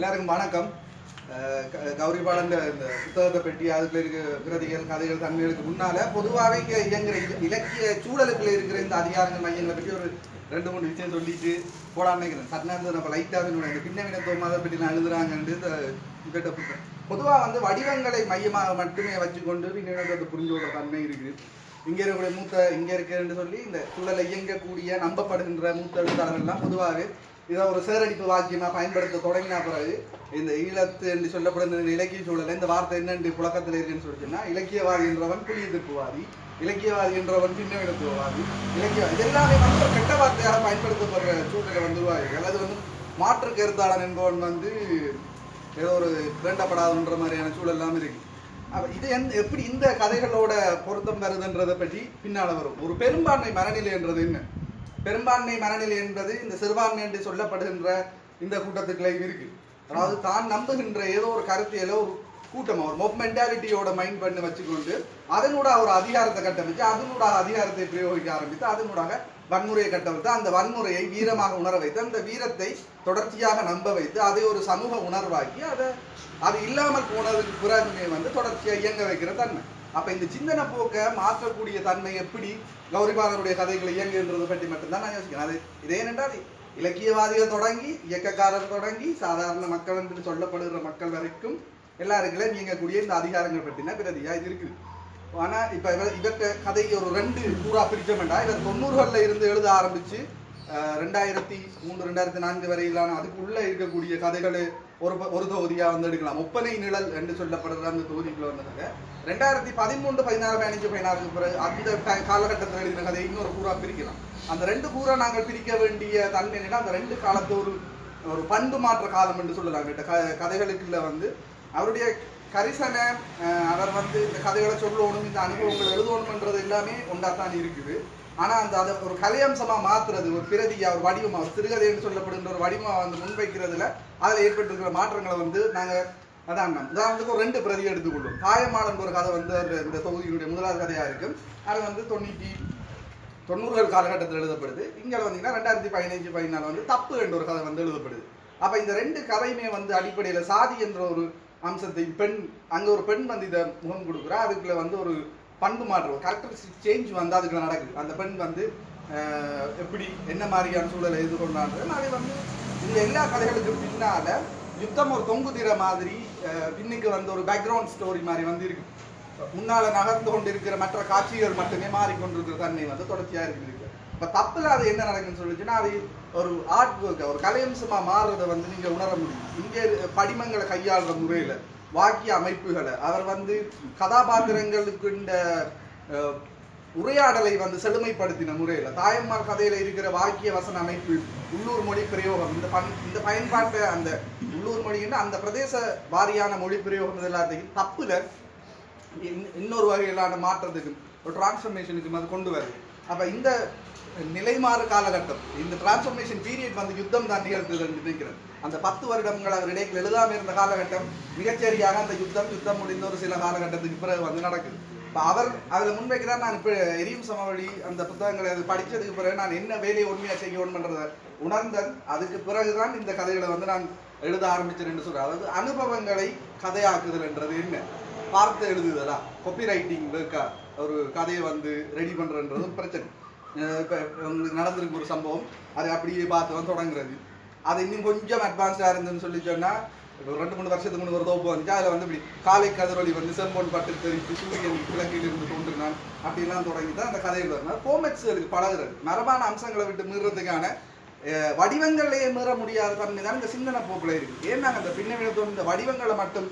எல்லாருக்கும் வணக்கம். க- கௌரி பாலன் இந்த புத்தகத்தை பெட்டி அதுக்குள்ள இருக்க பிரதிகள் கதைகள் தன்மைகளுக்கு முன்னால பொதுவாகவே இயங்குற இலக்கிய சூழலுக்குள்ள இருக்கிற இந்த அதிகாரங்கள் மையங்களை பற்றி ஒரு ரெண்டு மூணு விஷயம் சொல்லிட்டு போடான்னு நினைக்கிறேன். சட்னாந்து நம்ம லைட்டாக இந்த பின்னவின தோமாதை பற்றி நான் எழுதுறாங்கன்னு இந்த கேட்ட புத்தகம் பொதுவாக வந்து வடிவங்களை மையமாக மட்டுமே வச்சுக்கொண்டு பின்னவினத்தை புரிஞ்சு கொள்ற தன்மை இருக்குது. இங்கே இருக்கக்கூடிய மூத்த இங்கே இருக்குன்னு சொல்லி இந்த சூழலை இயங்கக்கூடிய நம்பப்படுகின்ற மூத்த எழுத்தாளர்கள்லாம் பொதுவாகவே இதை ஒரு சேரடிப்பு வாக்கியமாக பயன்படுத்த தொடங்கினா பிறகு இந்த ஈழத்து என்று சொல்லப்படும் இந்த இலக்கிய சூழலை இந்த வார்த்தை என்னென்று புழக்கத்தில் இருக்குன்னு சொல்லி இலக்கியவாதி என்றவன் புலி எதிர்ப்புவாதி இலக்கியவாதி என்றவன் பின்னெடுப்புவாதி இலக்கிய இது எல்லாமே வந்து ஒரு கெட்ட வார்த்தையாக பயன்படுத்தப்படுற சூழ்நிலை வந்து உருவாகிறது அது வந்து மாற்று கருத்தாளன் என்பவன் வந்து ஏதோ ஒரு வேண்டப்படாதுன்ற மாதிரியான சூழல் எல்லாம் இருக்கு. இது எந்த எப்படி இந்த கதைகளோட பொருத்தம் வருதுன்றதை பற்றி பின்னால் வரும். ஒரு பெரும்பான்மை மனநிலை என்றது என்ன? பெரும்பான்மை மனநிலை என்பது இந்த சிறுபான்மை என்று சொல்லப்படுகின்ற இந்த கூட்டத்துக்குள்ளேயும் இருக்கு. அதாவது தான் நம்புகின்ற ஏதோ ஒரு கருத்தியலோ ஒரு கூட்டம் ஒரு மொப் மென்டாலிட்டியோட மைண்ட் பண்ணி வச்சுக்கொண்டு அதனூட ஒரு அதிகாரத்தை கட்டமைச்சு அதனூட அதிகாரத்தை பிரயோகிக்க ஆரம்பித்து அதனூடாக வன்முறையை கட்டமைத்து அந்த வன்முறையை வீரமாக உணர வைத்து அந்த வீரத்தை தொடர்ச்சியாக நம்ப வைத்து அதை ஒரு சமூக உணர்வாக்கி அதை அது இல்லாமல் போனதுக்கு பிறகுமே வந்து தொடர்ச்சியாக இயங்க வைக்கிற தன்மை. அப்ப இந்த சிந்தனை போக்கை மாற்றக்கூடிய தன்மை எப்படி கௌரிபாலனுடைய கதைகளை இயங்குகின்றது பற்றி மட்டும்தான் நான் யோசிக்கிறேன். அது இது ஏனென்றால் இலக்கியவாதிகள் தொடங்கி இயக்கக்காரர் தொடங்கி சாதாரண மக்கள் என்று சொல்லப்படுகிற மக்கள் வரைக்கும் எல்லாருக்குள்ள இயங்கக்கூடிய இந்த அதிகாரங்கள் பற்றினா பிரதியா இது இருக்குது. ஆனா இப்ப இவர் இவற்ற கதை ஒரு ரெண்டு கூறா பிரிச்சமெண்டா? இவர் தொண்ணூறுகளில் இருந்து எழுத ஆரம்பிச்சு ரெண்டாயிரத்தி மூன்று ரெண்டாயிரத்தி நான்கு வரையிலான அதுக்குள்ள இருக்கக்கூடிய கதைகளை ஒரு ஒரு தொகுதியாக வந்து எடுக்கலாம். முப்பனை நிழல் என்று சொல்லப்படுற அந்த தொகுதிக்குள்ள வந்ததுங்க. ரெண்டாயிரத்தி பதிமூன்று பதினாறு பதினஞ்சு பதினாறுக்கு பிறகு அந்த காலகட்டத்தில் எழுதின கதை இன்னொரு கூறா பிரிக்கலாம். அந்த ரெண்டு கூறா நாங்கள் பிரிக்க வேண்டிய தன்மை என்னன்னா அந்த ரெண்டு காலத்து ஒரு ஒரு பண்பு மாற்ற காலம் என்று சொல்லலாம் க- கதைகளுக்குள்ள வந்து அவருடைய கரிசனை அவர் வந்து இந்த கதைகளை சொல்லணும் இந்த அனுபவங்களை எழுதணும்ன்றது எல்லாமே ஒன்றாத்தான் இருக்குது. ஆனால் அந்த அதை ஒரு கலையம்சமாக மாற்றுறது ஒரு பிரதியாக ஒரு வடிவமாக ஒரு சிறுகதைன்னு சொல்லப்படுகின்ற ஒரு வடிவமாக வந்து முன்வைக்கிறதுல அதில் ஏற்பட்டிருக்கிற மாற்றங்களை வந்து நாங்கள் அதான் உதாரணத்துக்கு ஒரு ரெண்டு பிரதி எடுத்துக்கொள்ளும் தாயமாளன் ஒரு கதை வந்து இந்த தொகுதியினுடைய முதலாவது கதையாக இருக்கும். அது வந்து தொண்ணூற்றி தொண்ணூறுகள் காலகட்டத்தில் எழுதப்படுது. இங்கே வந்தீங்கன்னா ரெண்டாயிரத்தி பதினஞ்சு பதினாலு வந்து தப்பு என்ற ஒரு கதை வந்து எழுதப்படுது. அப்போ இந்த ரெண்டு கதையுமே வந்து அடிப்படையில் சாதி என்ற ஒரு அம்சத்தை பெண் அங்கே ஒரு பெண் வந்து இதை முகம் கொடுக்குறா. அதுக்குள்ள வந்து ஒரு பண்பு மாற்றம். கேரக்டரிஸ்டிக் சேஞ்ச் வந்து அதுக்குள்ள நடக்குது. அந்த பெண் வந்து எப்படி என்ன மாதிரியான சூழலை எதிர்கொண்டான்றது அது வந்து இந்த எல்லா கதைகளுக்கும் பின்னால் யுத்தம் ஒரு தொங்கு திர மாதிரி பின்னுக்கு வந்து ஒரு பேக்ரவுண்ட் ஸ்டோரி மாதிரி வந்து இருக்கு. முன்னால் நகர்ந்து கொண்டிருக்கிற மற்ற காட்சிகள் மட்டுமே மாறிக்கொண்டிருக்கிற தன்மை வந்து தொடர்ச்சியாக இருக்குது இப்போ தப்பில் அது என்ன நடக்குன்னு சொல்லிச்சுன்னா அது ஒரு ஆர்ட் ஒர்க்கை ஒரு கலையம்சமாக மாறுறதை வந்து நீங்கள் உணர முடியும். இங்கே படிமங்களை கையாளுற முறையில் வாக்கிய அமைப்புகளை. அவர் வந்து கதாபாத்திரங்களுக்கு இந்த உரையாடலை வந்து செழுமைப்படுத்தின முறையில் தாயம்மார் கதையில இருக்கிற வாக்கிய வசன அமைப்பு உள்ளூர் மொழி பிரயோகம் இந்த பன் இந்த பயன்பாட்டை அந்த உள்ளூர் மொழின்னு அந்த பிரதேச வாரியான மொழி பிரயோகம் எல்லாத்தையும் தப்புல இன்- இன்னொரு வகையிலான மாற்றத்துக்கும் ஒரு டிரான்ஸ்ஃபர்மேஷனுக்கும் அது கொண்டு வருது அப்போ இந்த நிலைமாறு காலகட்டம் இந்த டிரான்ஸ்ஃபர்மேஷன் பீரியட் வந்து யுத்தம் தான் நிகழ்த்துது என்று நினைக்கிறேன். அந்த பத்து வருடங்கள் அவர் இடையில் எழுதாமல் இருந்த காலகட்டம் மிகச்சரியாக அந்த யுத்தம் யுத்தம் முடிந்த ஒரு சில காலகட்டத்துக்கு பிறகு வந்து நடக்குது. இப்போ அவர் அதில் முன்வைக்கிறார் நான் இப்போ எரியும் சமவெளி அந்த புத்தகங்களை அது படித்ததுக்கு பிறகு நான் என்ன வேலையை உண்மையாக செய்யணும் பண்ணுறத உணர்ந்தேன். அதுக்கு பிறகுதான் இந்த கதைகளை வந்து நான் எழுத ஆரம்பிச்சேன் என்று சொல்றேன். அதாவது அனுபவங்களை கதையாக்குதல் என்றது என்ன? பார்த்து எழுதுதலா? காப்பி ரைட்டிங் இருக்கா? ஒரு கதையை வந்து ரெடி பண்றன்றது ஒரு பிரச்சனை. இப்போ உங்களுக்கு நடந்திருக்கு ஒரு சம்பவம். அதை அப்படியே பார்த்து வந்து தொடங்குறது. அது இன்னும் கொஞ்சம் அட்வான்ஸ்டாக இருந்துன்னு சொல்லி சொன்னால் இப்போ ஒரு ரெண்டு மூணு வருஷத்துக்கு முன்னாடி ஒரு தோப்பு வந்துச்சு. அதில் வந்து இப்படி காலை கதிரொலி வந்து செம்பொன் பட்டு தெரிவித்து சூரியன் கிழக்கில் இருந்து தோன்றினான் அப்படிலாம் தொடங்கி தான் அந்த கதைகள் வரணும் கோமெட்ஸ்களுக்கு பழகுறது. மரபான அம்சங்களை விட்டு மீறதுக்கான அஹ், வடிவங்களையே மீற முடியாத தன்மை தான் இந்த சிந்தனை போக்குல இருக்கு. ஏன்னா அந்த பின்னணியத்தோடு இந்த வடிவங்களை மட்டும்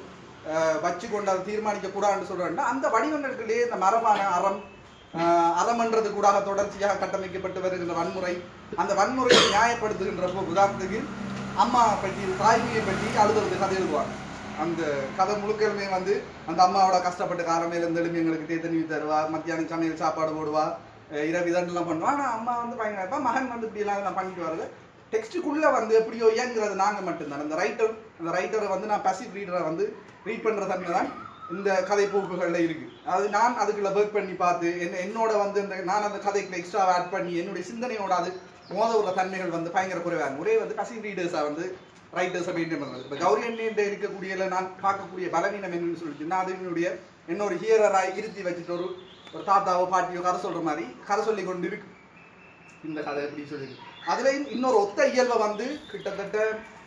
வச்சு கொண்டு அதை தீர்மானிக்க கூடாதுன்னு சொல்றேன்னா அந்த வடிவங்களுக்குள்ளேயே இந்த மரபான அறம் அறமன்றது கூட தொடர்ச்சியாக கட்டமைக்கப்பட்டு வருகின்ற வன்முறை. அந்த வன்முறையை நியாயப்படுத்துகின்றப்போ உதாரணத்துக்கு அம்மா பற்றி தாய்மையை பற்றி அழுதுறது கதை எழுதுவாங்க. அந்த கதை முழுக்கலுமே வந்து அந்த அம்மாவோட கஷ்டப்பட்டு காரமையில இருந்தாலும் எழுப்பி எங்களுக்கு தே தருவா மத்தியானம் சமையல் சாப்பாடு போடுவா இரவு இதெல்லாம் பண்ணுவா. ஆனால் அம்மா வந்து பயங்கரப்பா மகன் வந்து இப்படி எல்லாம் நான் பண்ணிட்டு வர்றது டெக்ஸ்ட்டுக்குள்ளே வந்து எப்படியோ இயங்குறது நாங்கள் மட்டும்தான். அந்த ரைட்டர் அந்த ரைட்டரை வந்து நான் பசிவ் ரீடரை வந்து ரீட் பண்ணுற தன்மை தான் இந்த கதை போக்குகளில் இருக்குது அது நான் அதுக்குள்ள ஒர்க் பண்ணி பார்த்து என்ன என்னோட வந்து இந்த நான் அந்த கதைக்குள்ள எக்ஸ்ட்ரா ஆட் பண்ணி என்னுடைய சிந்தனையோட அது மோத உள்ள தன்மைகள் வந்து பயங்கர குறைவாக ஒரே வந்து பசிவ் ரீடர்ஸாக வந்து ரைட்டர்ஸை மெயின்டைன் பண்ணுறது இப்போ கௌரி அண்ணின்ற இருக்கக்கூடிய நான் பார்க்கக்கூடிய பலவீனம் என்னன்னு சொல்லிச்சுன்னா அது என்னுடைய என்னோட ஹீரராக இருத்தி வச்சுட்டு ஒரு ஒரு தாத்தாவோ பாட்டியோ கதை சொல்கிற மாதிரி கதை சொல்லி கொண்டு இருக்கு இந்த கதை எப்படி சொல்லியிருக்கு அதுலேயும் இன்னொரு ஒத்த இயல்பை வந்து கிட்டத்தட்ட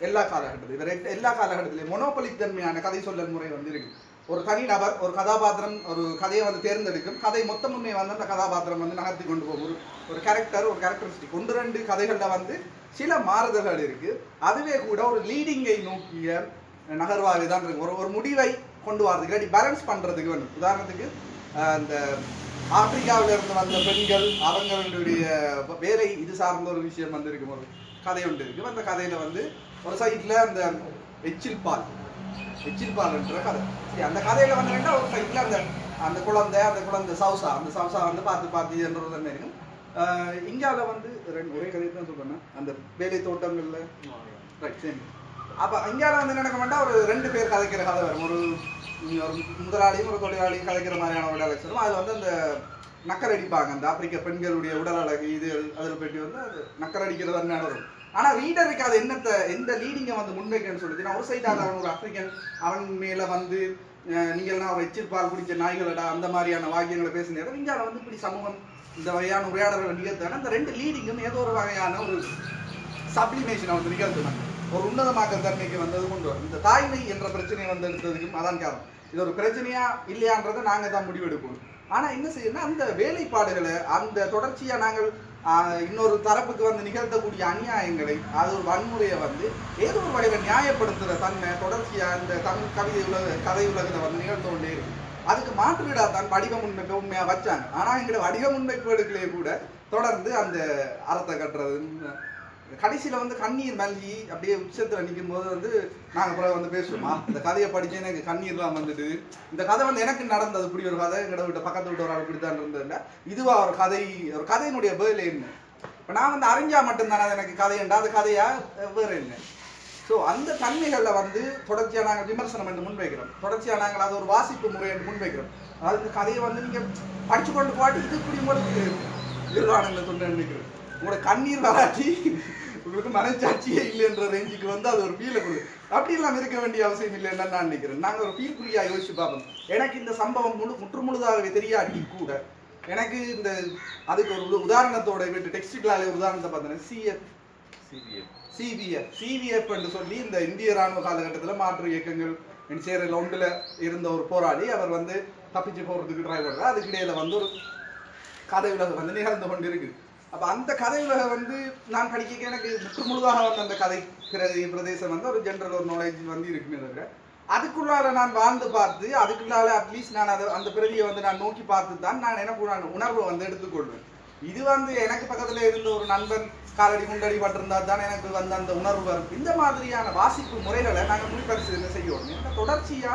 எல்லா காலகட்டத்திலும் இவர் எல்லா காலகட்டத்திலையும் மொனோபொலித்தன்மையான கதை சொல்லல் முறை வந்து இருக்கு ஒரு தனி நபர் ஒரு கதாபாத்திரம் ஒரு கதையை வந்து தேர்ந்தெடுக்கும் கதை மொத்தமுமே வந்து அந்த கதாபாத்திரம் வந்து நகர்த்தி கொண்டு போகும். ஒரு ஒரு கேரக்டர் ஒரு கேரக்டரிஸ்டிக் ஒன்று ரெண்டு கதைகளில் வந்து சில மாறுதல்கள் இருக்குது அதுவே கூட ஒரு லீடிங்கை நோக்கிய நகர்வாகவே தான் இருக்கும் ஒரு ஒரு முடிவை கொண்டு வரதுக்கு இல்லாட்டி பேலன்ஸ் பண்ணுறதுக்கு வேணும். உதாரணத்துக்கு அந்த இந்த ஆப்பிரிக்காவில இருந்து வந்த பெண்கள் அவங்களுடைய வேலை இது சார்ந்த ஒரு விஷயம் வந்து இருக்கும் ஒரு கதை ஒன்று இருக்கு. அந்த கதையில வந்து ஒரு சைட்ல அந்த எச்சில் பால் எச்சில் பால்ன்ற கதை. சரி அந்த கதையில வந்து என்னன்னா ஒரு சைட்ல அந்த அந்த குழந்தை அந்த குழந்தை சவுசா அந்த சவுசா வந்து பார்த்து பார்த்து என்றது தன்மை இருக்கும்? இந்தியாவுல வந்து ரெண்டு ஒரே கதை தான் சொல்றேன் அந்த வேலை தோட்டங்கள்ல. ரைட் சேம் அப்ப இந்தியாவில் வந்து என்ன நடக்க மாட்டா? ஒரு ரெண்டு பேர் கதைக்கிற கதை வரும். ஒரு நீங்கள் ஒரு முதலாளியும் ஒரு தொழிலாளியும் கலைக்கிற மாதிரியான உடல் dialogues அது வந்து அந்த நக்கரடிப்பாங்க. அந்த ஆப்பிரிக்க பெண்களுடைய உடல் அழகு இது அதில் பற்றி வந்து அது நக்கரடிக்கிறது தான் வரும் ஆனால் ரீடருக்கு அது என்னத்தை எந்த லீடிங்கை வந்து முன்வைக்கன்னு சொல்லிச்சுன்னா ஒரு சைடாக அவன் ஒரு ஆப்பிரிக்கன் அவன் மேலே வந்து அஹ், நீங்கள்லாம் வச்சிருப்பால் குடிச்ச நாய்களடா அந்த மாதிரியான வாக்கியங்களை பேசினேன் அதை வந்து இப்படி சமூகம் இந்த வகையான உரையாடல்களை நிகழ்த்தான அந்த ரெண்டு லீடிங்கும் ஏதோ ஒரு வகையான ஒரு சப்ளிமேஷனை வந்து நிகழ்த்துனாங்க ஒரு உன்னதமாக்கல் தன்மைக்கு வந்தது கொண்டு வரும். இந்த தாய்மை என்ற பிரச்சனை வந்து எடுத்ததுக்கும் அதான் காரணம். இது ஒரு பிரச்சனையா இல்லையான்றதை நாங்க தான் முடிவெடுக்கணும். ஆனா என்ன செய்யணும்னா அந்த வேலைப்பாடுகளை அந்த தொடர்ச்சியா நாங்கள் இன்னொரு தரப்புக்கு வந்து நிகழ்த்தக்கூடிய அநியாயங்களை அது ஒரு வன்முறையை வந்து ஏதோ ஒரு வகையில நியாயப்படுத்துற தன்மை தொடர்ச்சியா இந்த தமிழ் கவிதை உலக கதை உலகத்தை வந்து நிகழ்ந்து கொண்டே இருக்கு. அதுக்கு மாற்றுவிடா தான் வடிவ முன்வைப்பு உண்மையா வச்சாங்க. ஆனா எங்களோட வடிவ முன்வைப்புகளுக்குள்ளே கூட தொடர்ந்து அந்த அறத்தை கட்டுறது கடைசியில் வந்து கண்ணீர் மல்கி அப்படியே உச்சத்தில் நிற்கும் போது வந்து நாங்கள் அப்புறம் வந்து பேசுவோமா? இந்த கதையை படித்து எனக்கு கண்ணீர்லாம் வந்துட்டு. இந்த கதை வந்து எனக்கு நடந்தது. இப்படி ஒரு கதை எங்கட வீட்டு பக்கத்து வீட்டு ஒரு ஆள் இப்படித்தான் இருந்ததுல இதுவா ஒரு கதை ஒரு கதையினுடைய பதில் என்ன? இப்போ நான் வந்து அறிஞ்சா மட்டும்தானே அது எனக்கு கதையண்டா அது கதையா? வேறு என்ன? ஸோ அந்த தன்மைகளில் வந்து தொடர்ச்சியாக நாங்கள் விமர்சனம் என்று முன்வைக்கிறோம். தொடர்ச்சியாக நாங்கள் அது ஒரு வாசிப்பு முறை என்று முன்வைக்கிறோம். அதாவது இந்த கதையை வந்து நீங்கள் படிச்சு கொண்டு போட்டு இது இப்படி உங்களுக்கு நிர்வாணங்களை தொண்டு நினைக்கிறேன் உங்களோட கண்ணீர் வராட்டி உங்களுக்கு மனச்சாட்சியே இல்லைன்ற ரேஞ்சுக்கு வந்து அது ஒரு ஃபீலை கொடு அப்படி எல்லாம் இருக்க வேண்டிய அவசியம் இல்லைன்னு நான் நினைக்கிறேன். நாங்கள் ஒரு ஃபீல் ஃப்ரீயாக யோசிச்சு பார்ப்போம். எனக்கு இந்த சம்பவம் முழு முற்றுமுழுதாகவே தெரியாட்டி கூட எனக்கு இந்த அதுக்கு ஒரு உத- உதாரணத்தோட விட்டு டெக்ஸ்டிக்கலாலே ஒரு உதாரணத்தை பார்த்தேன் சிஎஃப் சிபிஎஃப் சிபிஎஃப் என்று சொல்லி இந்த இந்திய ராணுவ காலகட்டத்தில் மாற்று இயக்கங்கள் சேரில் ஒன்றில் இருந்த ஒரு போராளி அவர் வந்து தப்பிச்சு போறதுக்கு ட்ரை பண்றாரு அதுக்கு இடையில வந்து ஒரு கதை உலகம் வந்து நிகழ்ந்து கொண்டு இருக்கு அப்ப அந்த கதை வந்து நான் படிக்க எனக்கு முற்று முழுதாக வந்து அந்த கதை பிரதேசம் வந்து ஒரு ஜென்ரல் ஒரு நாலேஜ் வந்து இருக்குமே தவிர அதுக்குள்ளால நான் வாழ்ந்து பார்த்து அதுக்குள்ளால அட்லீஸ்ட் நான் அதை அந்த பிரதியை வந்து நான் நோக்கி பார்த்து தான் நான் எனக்கு நான் உணர்வை வந்து எடுத்துக்கொள்வேன். இது வந்து எனக்கு பக்கத்துல இருந்த ஒரு நண்பன் காலடி முண்டடி பட்டிருந்தா தான் எனக்கு வந்து அந்த உணர்வு வரும். இந்த மாதிரியான வாசிப்பு முறைகளை நாங்கள் முன்பரிசீலனை செய்யணும் ஏன்னா தொடர்ச்சியா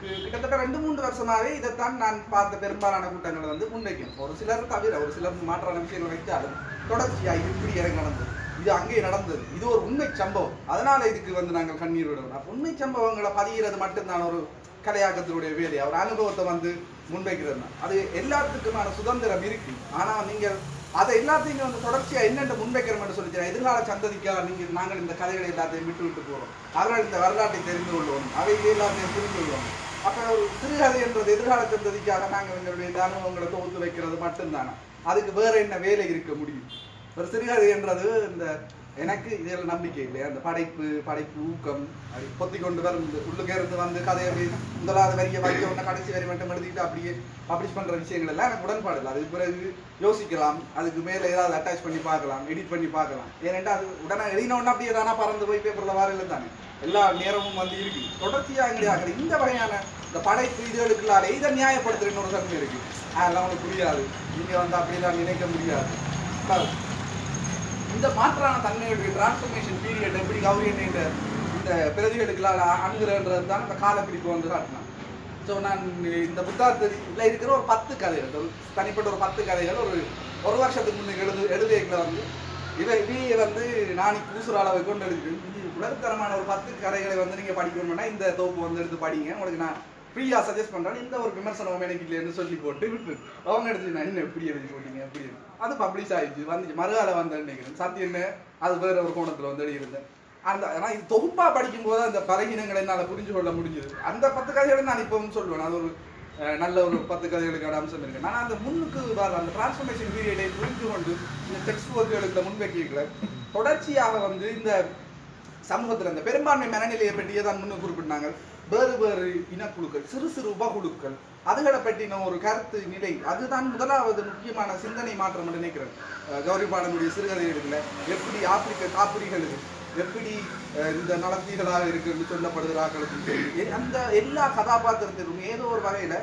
கிட்டத்தட்ட ரெண்டு மூன்று வருஷமாவே இதைத்தான் நான் பார்த்த பெரும்பாலான கூட்டங்களை வந்து முன்வைக்கணும். ஒரு சிலர் தவிர ஒரு சிலர் மாற்றான விஷயங்கள் வைத்தாலும் தொடர்ச்சியாக இப்படி எனக்கு நடந்தது. இது அங்கே நடந்தது. இது ஒரு உண்மை சம்பவம். அதனால இதுக்கு வந்து நாங்கள் கண்ணீர் விடுவோம் உண்மை சம்பவங்களை பதிகிறது மட்டும்தான் ஒரு கலையாக்கத்தினுடைய வேலை. அவர் அனுபவத்தை வந்து முன்வைக்கிறது தான். அது எல்லாத்துக்குமான சுதந்திரம் இருக்கு. ஆனால் நீங்கள் அதை எல்லாத்தையும் வந்து தொடர்ச்சியாக என்னென்ன முன்வைக்கிறோம்னு சொல்லி எதிர்கால சந்ததிக்காக நீங்கள் நாங்கள் இந்த கதைகளை எல்லாத்தையும் விட்டு விட்டு போகிறோம் அவர்கள் இந்த வரலாற்றை தெரிந்து கொள்வோம். அவை எல்லாத்தையும் புரிந்து கொள்வோம். அப்போ சிறுகதை என்றது எதிர்கால சந்ததிக்காக நாங்கள் எங்களுடைய இந்த அனுபவங்களை தொகுத்து வைக்கிறது மட்டும்தானே? அதுக்கு வேற என்ன வேலை இருக்க முடியும்? ஒரு சிறுகதை என்றது இந்த எனக்கு இதில் நம்பிக்கை இல்லை. அந்த படைப்பு படைப்பு ஊக்கம் அப்படி பொத்தி கொண்டு வரும் இந்த உள்ளுக்கே இருந்து வந்து கதையை அப்படி முதலாவது வரிய வைக்க உடனே கடைசி வரி மட்டும் எழுதிட்டு அப்படியே பப்ளிஷ் பண்ணுற விஷயங்கள் எல்லாம் எனக்கு உடன்பாடு இல்லை. அதுக்கு பிறகு யோசிக்கலாம். அதுக்கு மேலே ஏதாவது அட்டாச் பண்ணி பார்க்கலாம் எடிட் பண்ணி பார்க்கலாம். ஏனென்றால் அது உடனே எழுதின உடனே அப்படியே தானே பறந்து போய் பேப்பரில் வர இல்லை தானே எல்லா நேரமும் வந்து இருக்கு. தொடர்ச்சியா கிடையாது இந்த வகையான இந்த படைப்பு இதுகளுக்குள்ளால இதை நியாயப்படுத்துகிற இன்னொரு தன்மை இருக்கு. அதெல்லாம் உனக்கு புரியாது. நீங்க வந்து அப்படிலாம் நினைக்க முடியாது. இந்த மாற்றான தன்மையுடைய டிரான்ஸ்ஃபர்மேஷன் பீரியட் எப்படி கௌரி இந்த இந்த எடுக்கலாம் அணுகிறன்றது தான் இந்த காலப்பிடிப்பு வந்து காட்டினான் ஸோ நான் இந்த புத்தகத்தில் இருக்கிற ஒரு பத்து கதைகள் தனிப்பட்ட ஒரு பத்து கதைகள் ஒரு ஒரு வருஷத்துக்கு முன்னே எழுது எழுதியக்கில் வந்து இதை இவையை வந்து நான் பூசுற அளவை கொண்டு எழுதிக்கிறேன் உலகத்தரமான ஒரு பத்து கதைகளை வந்து நீங்கள் படிக்கணும்னா இந்த தொகுப்பு வந்து எடுத்து படிங்க. உங்களுக்கு நான் ஃப்ரீயாக சஜஸ்ட் பண்ணுறேன் இந்த ஒரு விமர்சனம் எனக்கு இல்லைன்னு சொல்லி போட்டு விட்டு அவங்க எடுத்து நான் என்ன எப்படி எழுதி போட்டீங்க எப்படி அது பப்ளிஷ் ஆயிடுச்சு வந்துச்சு. மறுகால வந்து நினைக்கிறேன். சத்தியம் அது வேற ஒரு கோணத்தில் வந்து எழுதியிருந்தேன். அந்த ஆனா இது தொகுப்பா படிக்கும் போது அந்த பலகீனங்களை என்னால புரிஞ்சு கொள்ள முடிஞ்சது. அந்த பத்து கதைகளை நான் இப்போ வந்து சொல்லுவேன் அது ஒரு நல்ல ஒரு பத்து கதைகளுக்கான அம்சம் இருக்கு. நான் அந்த முன்னுக்கு வர அந்த டிரான்ஸ்ஃபர்மேஷன் பீரியடை புரிந்து கொண்டு இந்த டெக்ஸ்ட் ஒர்க்குகளுக்கு முன்வைக்கல தொடர்ச்சியாக வந்து இந்த சமூகத்தில் இந்த பெரும்பான்மை மனநிலையை பற்றியே தான் முன்னு குறிப்பிட்டாங்க வேறு வேறு இனக்குழுக்கள் சிறு சிறு உபகுழுக்கள். அதுகளை பற்றின ஒரு கருத்து நிலை அதுதான் முதலாவது முக்கியமான சிந்தனை மாற்றம் நினைக்கிறேன். கௌரி பாடனுடைய சிறுகதைகளில் எப்படி ஆப்பிரிக்க காப்பிரிகள் எப்படி இந்த நலத்திகளாக இருக்கு என்று சொல்லப்படுகிறார்களுக்கும் எ- அந்த எல்லா கதாபாத்திரத்திலும் ஏதோ ஒரு வகையில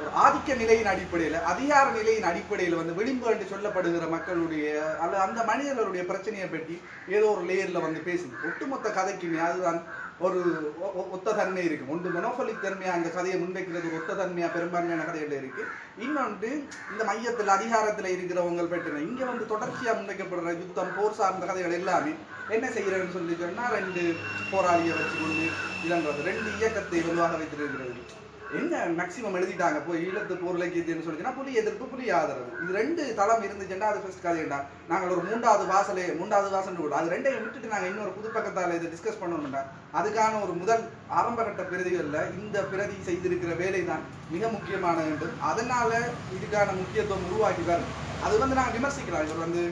ஒரு ஆதிக்க நிலையின் அடிப்படையில் அதிகார நிலையின் அடிப்படையில் வந்து விளிம்பு என்று சொல்லப்படுகிற மக்களுடைய அல்ல அந்த மனிதர்களுடைய பிரச்சனையை பற்றி ஏதோ ஒரு லேயரில் வந்து பேசுது. ஒட்டுமொத்த கதைக்குமே அதுதான் ஒரு ஒ- ஒத்த தன்மை இருக்கு. ஒன்று மெனோஃபலிக் தன்மையா அந்த கதையை முன்வைக்கிறது ஒத்த தன்மையா பெரும்பான்மையான கதைகள் இருக்கு. இன்னொன்று இந்த மையத்தில் அதிகாரத்தில் இருக்கிறவங்க பற்றின. இங்க வந்து தொடர்ச்சியா முன்வைக்கப்படுற யுத்தம் போர் சார்ந்த கதைகள் எல்லாமே என்ன செய்கிறேன்னு சொல்லி சொன்னால் ரெண்டு போராளியை வச்சு கொண்டு இளன்றது ரெண்டு இயக்கத்தை வலுவாக வைத்திருக்கிறது. என்ன மேக்சிமம் எழுதிட்டாங்க? போய் ஈழத்து போர் இலக்கியத்தின்னு சொல்லிச்சுன்னா புலி எதிர்ப்பு புலி ஆதரவு. இது ரெண்டு தளம் இருந்துச்சுன்னா அது ஃபர்ஸ்ட் கதையண்டா நாங்கள் ஒரு மூன்றாவது வாசலே மூன்றாவது வாசல் கூட அது ரெண்டையும் விட்டுட்டு நாங்கள் இன்னொரு புது பக்கத்தால் இதை டிஸ்கஸ் பண்ணணும்டா அதுக்கான ஒரு முதல் ஆரம்பகட்ட பிரதிகளில் இந்த பிரதி செய்திருக்கிற வேலை தான் மிக முக்கியமான வேண்டும். அதனால இதுக்கான முக்கியத்துவம் உருவாக்கி வரும் அது வந்து நாங்கள் விமர்சிக்கலாம். இவர் வந்து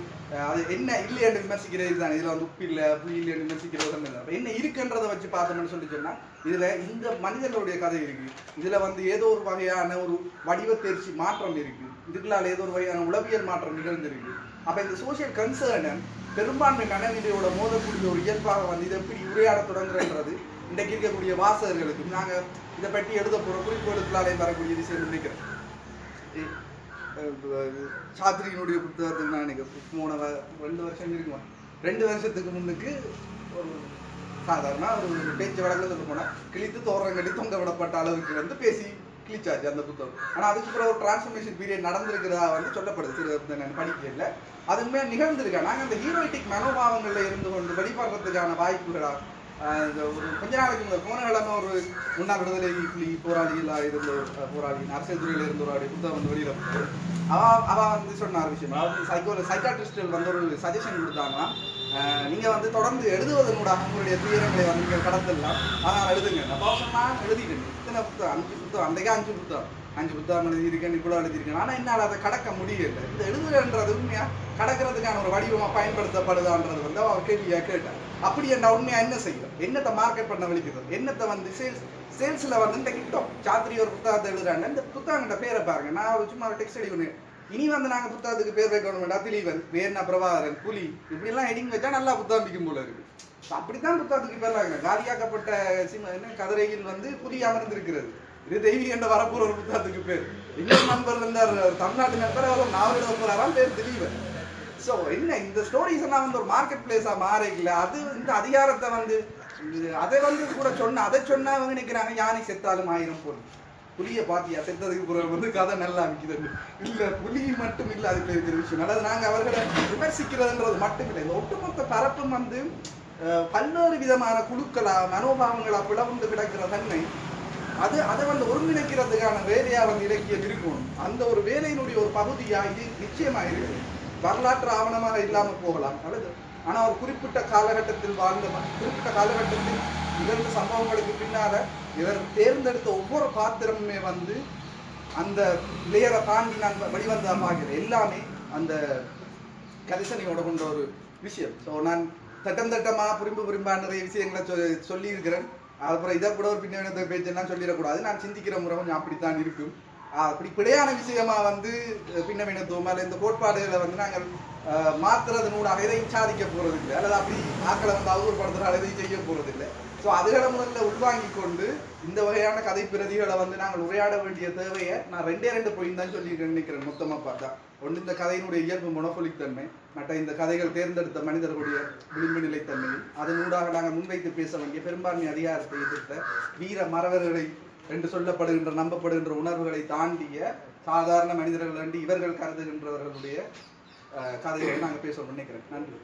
அது என்ன இல்லைன்னு விமர்சிக்கிறது இதுதான். இதில் வந்து உப்பு இல்லை புளி இல்லைன்னு விமர்சிக்கிறது வந்து இல்லை. என்ன இருக்குன்றதை வச்சு பார்த்தோம்னு சொல்லி சொன்னால் இதில் இந்த மனிதர்களுடைய கதை இருக்குது இதில் வந்து ஏதோ ஒரு வகையான ஒரு வடிவ தேர்ச்சி மாற்றம் இருக்குது இதுக்குள்ளால் ஏதோ ஒரு வகையான உளவியல் மாற்றம் நிகழ்ந்திருக்கு. அப்போ இந்த சோசியல் கன்சர்னை பெரும்பான்மை மனநிலையோட மோதக்கூடிய ஒரு இயல்பாக வந்து இதை எப்படி உரையாட தொடங்குறன்றது இன்றைக்கு இருக்கக்கூடிய வாசகர்களுக்கு நாங்கள் இதை பற்றி எழுத போற குறிப்புகளுக்குள்ளாலே வரக்கூடிய விஷயம் நினைக்கிறேன் சாத்திரியினுடைய புத்தகத்துக்கு நான் நினைக்கிறேன் மூணு வ- ரெண்டு வருஷம் இருக்குமா ரெண்டு வருஷத்துக்கு முன்னுக்கு ஒரு சாதாரண ஒரு பேச்சு வழக்கில் சொல்ல போனேன் கிழித்து தோறம் கட்டி தொங்க விடப்பட்ட அளவுக்கு வந்து பேசி கிழிச்சாச்சு அந்த புத்தகம். ஆனால் அதுக்கப்புறம் ஒரு டிரான்ஸ்ஃபர்மேஷன் பீரியட் நடந்திருக்கிறதா வந்து சொல்லப்படுது. சிறு நான் படிக்கல. அதுக்குமே நிகழ்ந்திருக்கேன் நாங்கள் அந்த ஹீரோயிட்டிக் மனோபாவங்களில் இருந்து கொண்டு வழிபடுறதுக்கான வாய்ப்புகளாக இந்த ஒரு கொஞ்ச நாளைக்கு இந்த போன கிழமை ஒரு முன்னாள் விடுதலை புலி போராளிகளா இருந்த ஒரு போராளி அரசியல் துறையில இருந்த ஒரு புத்தகம் வந்து வெளியில அவ அவ வந்து சொன்னார் விஷயம். அதாவது சைக்கோ சைக்காட்ரிஸ்ட்கள் வந்து ஒரு சஜஷன் கொடுத்தாங்களாம் நீங்கள் நீங்க வந்து தொடர்ந்து எழுதுவதனூடாக உங்களுடைய துயரங்களை வந்து நீங்கள் கடத்தலாம். ஆனால் எழுதுங்க. அப்போ சொன்னா எழுதிட்டேன். இத்தனை புத்தகம் அஞ்சு புத்தகம் அன்றைக்கே அஞ்சு புத்தகம். அஞ்சு புத்தகம் எழுதியிருக்கேன் இவ்வளோ எழுதியிருக்கேன். ஆனால் என்னால் அதை கடக்க முடியல. இந்த எழுதுகிறன்றது உண்மையா? கடக்கிறதுக்கான ஒரு வடிவமா பயன்படுத்தப்படுதான்றது வந்து அவர் கேள்வியா கேட்டார் அப்படி என்ற உண்மையா என்ன செய்யும்? என்னத்தை மார்க்கெட் பண்ண வலிக்கிறது என்னத்தை வந்து சேல்ஸ் சேல்ஸ்ல வந்து இந்த கிட்டோம் சாத்திரி ஒரு புத்தகத்தை எழுதுறாங்க. இந்த புத்தகங்கிட்ட பேரை பாருங்க. நான் ஒரு சும்மா ஒரு டெக்ஸ்ட் அடிக்கணும். இனி வந்து நாங்க புத்தகத்துக்கு பேர் வைக்கணும். வேண்டாம் திலீவன் வேர்னா பிரபாகரன் புலி இப்படி எல்லாம் ஹெடிங் வச்சா நல்லா புத்தகம் விற்கும் போல இருக்கு. அப்படித்தான் புத்தகத்துக்கு பேர் வைக்கிறாங்க. காலியாக்கப்பட்ட சிம என்ன கதிரையில் வந்து புலி அமர்ந்திருக்கிறது. இது தெய்வி என்ற வரப்போற ஒரு புத்தகத்துக்கு பேர். இன்னொரு நண்பர் இருந்தார் தமிழ்நாட்டு நண்பர் அவர் நாவல் எழுத போறாராம் பேர் திலீவன் ஸோ என்ன இந்த ஸ்டோரிஸ் எல்லாம் வந்து ஒரு மார்க்கெட் பிளேஸா மாறிக்கல. அது இந்த அதிகாரத்தை வந்து அதை வந்து கூட சொன்ன அதை சொன்னா அவங்க நினைக்கிறாங்க யானை செத்தாலும் ஆயிரம் பொருள் புலியை பாத்தியா செத்ததுக்கு பிறகு வந்து கதை நல்லா அமைக்குது இல்ல புலி மட்டும் இல்ல அதுக்குள்ள இருக்கிற விஷயம். நல்லது நாங்க அவர்களை விமர்சிக்கிறதுன்றது மட்டும் இல்லை. இந்த ஒட்டுமொத்த பரப்பும் வந்து பல்வேறு விதமான குழுக்களா மனோபாவங்களா பிளவுண்டு கிடக்கிற தன்மை அது அதை வந்து ஒருங்கிணைக்கிறதுக்கான வேலையா வந்து இலக்கியம் இருக்கணும் அந்த ஒரு வேலையினுடைய ஒரு பகுதியா இது நிச்சயமா இருக்குது வரலாற்று ஆவணமாக இல்லாமல் போகலாம் அல்லது ஆனால் ஒரு குறிப்பிட்ட காலகட்டத்தில் வாழ்ந்த குறிப்பிட்ட காலகட்டத்தில் நிகழ்ந்த சம்பவங்களுக்கு பின்னால இவர் தேர்ந்தெடுத்த ஒவ்வொரு பாத்திரமுமே வந்து அந்த லேயரை தாண்டி நான் வெளிவந்த எல்லாமே அந்த கரிசனையோட கொண்ட ஒரு விஷயம். ஸோ நான் தட்டம் தட்டமாக புரிம்பு புரிம்பா நிறைய விஷயங்களை சொ- சொல்லியிருக்கிறேன். அப்புறம் இதை கூட ஒரு பின்னணி பேச்செல்லாம் சொல்லிடக்கூடாது. நான் சிந்திக்கிற முறை கொஞ்சம் அப்படித்தான் இருக்கும். அப்படி பிழையான விஷயமா வந்து அஹ் பின்னவீனத்துவம் அல்ல இந்த கோட்பாடுகளை வந்து நாங்கள் ஆஹ் மாத்துறதனூடாக எதையும் சாதிக்க போறது இல்லை அல்லது அப்படி ஆக்களை வந்து அவதூறுபடுத்துறால் எதையும் செய்ய போறது இல்லை ஸோ அதுகளை முதல்ல உள்வாங்கி கொண்டு இந்த வகையான கதை பிரதிகளை வந்து நாங்கள் உரையாட வேண்டிய தேவையை நான் ரெண்டே ரெண்டு பாயிண்ட் தான் சொல்லி நினைக்கிறேன் மொத்தமாக பார்த்தா. ஒன்று இந்த கதையினுடைய இயல்பு மொனோபொலிக் தன்மை மற்ற இந்த கதைகள் தேர்ந்தெடுத்த மனிதர்களுடைய விளிம்பு நிலைத்தன்மையும் அதனூடாக நாங்கள் முன்வைத்து பேச வேண்டிய பெரும்பான்மை அதிகாரத்தை எதிர்த்த வீர மறவர்களை என்று சொல்லப்படுகின்ற நம்பப்படுகின்ற உணர்வுகளை தாண்டிய சாதாரண மனிதர்கள் என்று இவர்கள் கருதுகின்றவர்களுடைய அஹ், கதைகளை நாங்கள் பேச நினைக்கிறேன். நன்றி.